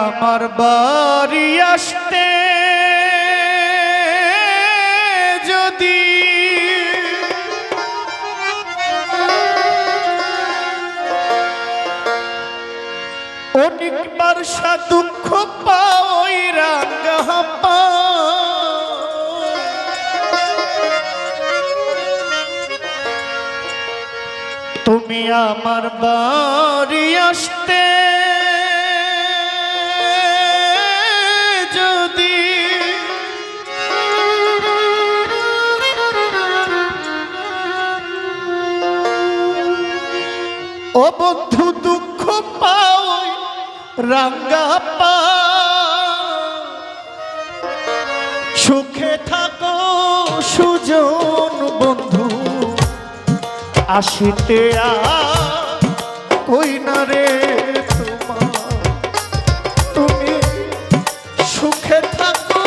আমার বাড়ি আসতে যদি অনেকবার সা দুঃখ পাওই রাঙ্গা তুমি আমার বাড়ি আসতে রাঙ্গা পা। সুখে থাকো সুজন বন্ধু, আসিতে কই না রে তোমার? তুমি সুখে থাকো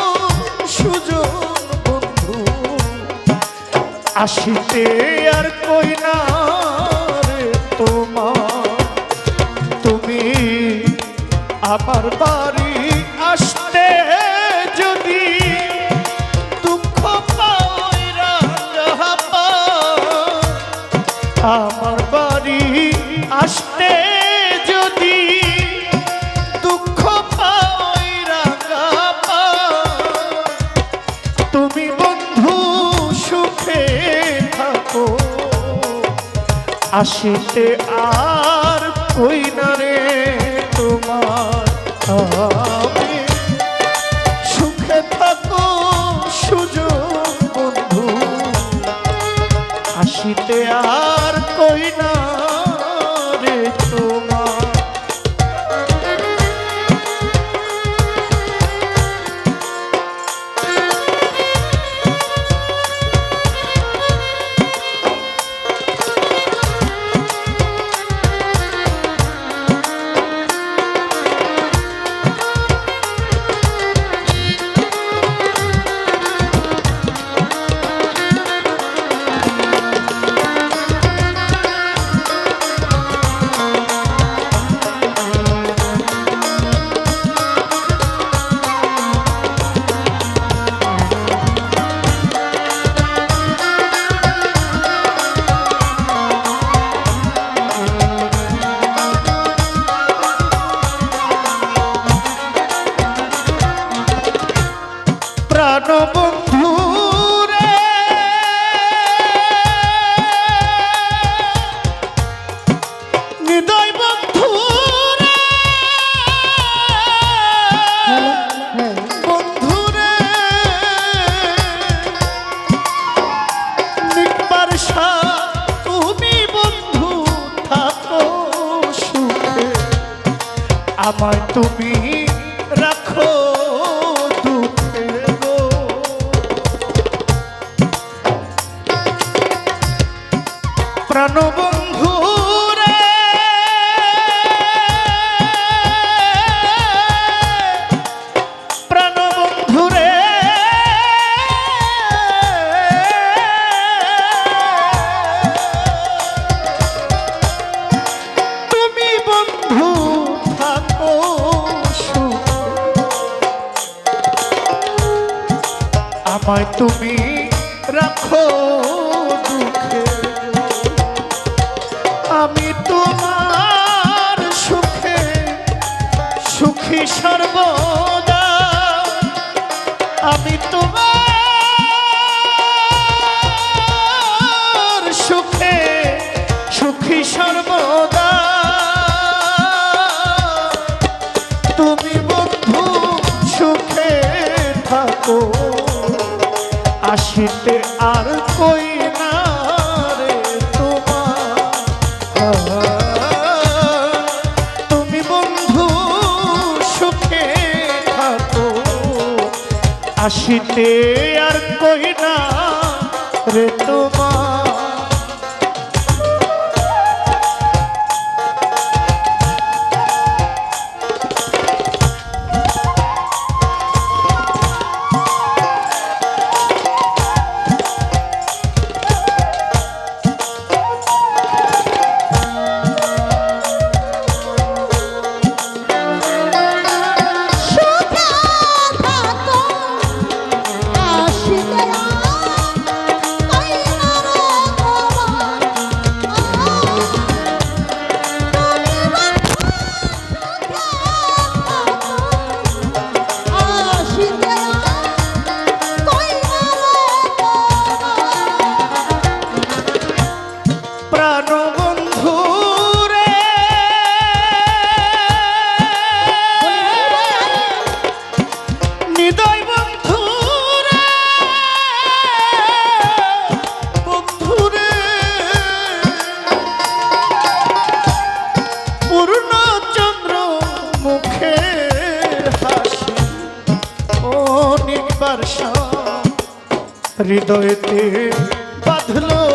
সুজন বন্ধু, আসিতে আর কই না আমার বাড়ি আসতে যদি দুঃখ আমার বাড়ি আসতে যদি দুঃখ তুমি বন্ধু সুখে থাকো। আসিতে আর কই না আসিতে হৃদয় আমায় তুমি রাখো দুঃখে। আমি তোমার সুখে, সুখী সর্বদা। আমি তোমার সুখে, সুখী সর্বদা। তুমি বন্ধু সুখে থাকো। আসিতে আর কই না রে তোমার? তুমি বন্ধু সুখে থাকো। আসিতে হৃদয়তে বাঁধলো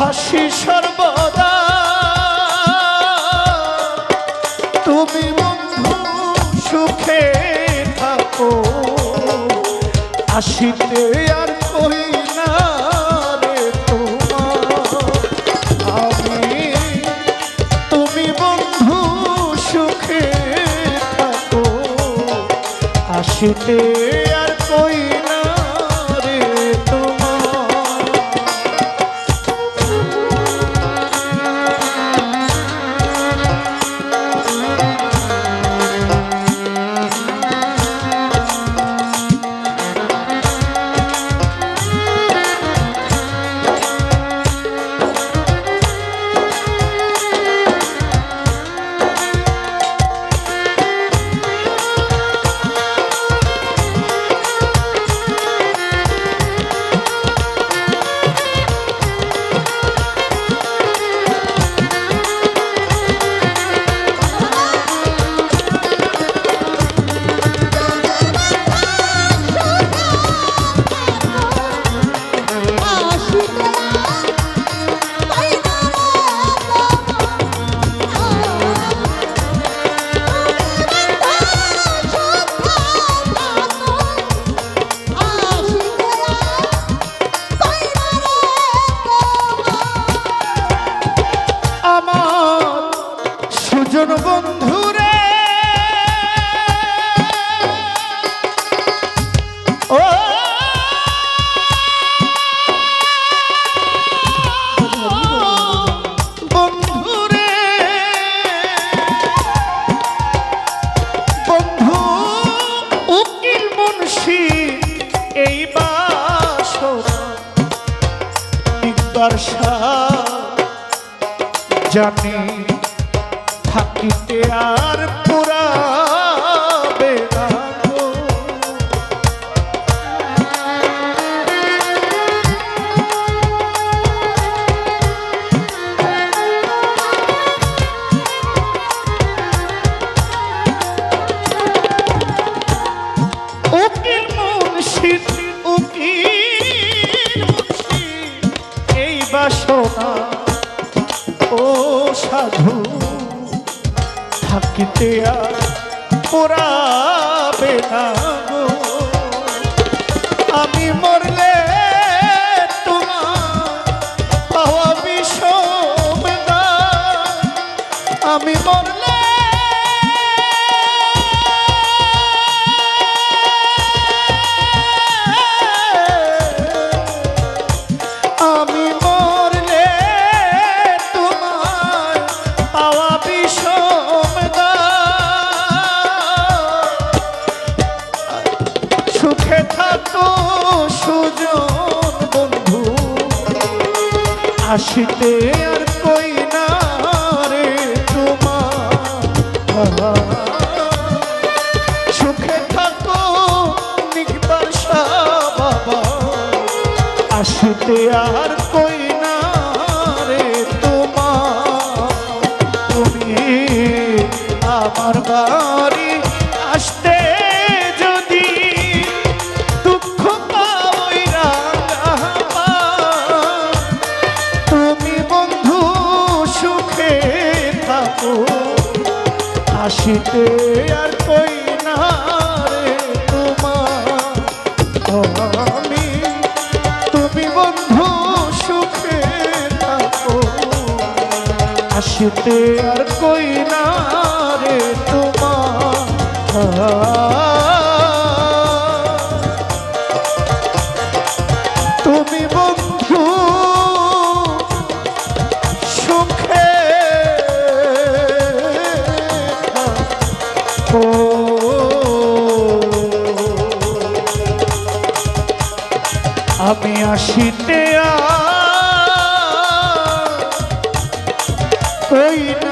ভাসি সর্বদা। তুমি বন্ধু, সুখে থাকো। আসিতে আর কই না রে আমি তুমি বন্ধু, সুখে থাকো। আসিতে আর কই একবার জানি থাকিতে আর থাকিতে আর না। আমি মরলে তোমার পাওয়া বিষম। আমি মরলে আসিতে আর কই না রে তোমার। সুখে থাকো নিকবার বাবা আসিতে আর কই না রে তোমার। তুমি আমার বাড়ি আসিতে আর কই না রে তোমার? আমি তুমি বন্ধু, সুখে থাকো। আসিতে আর কই না রে তোমার? আমি আসিতে ওই না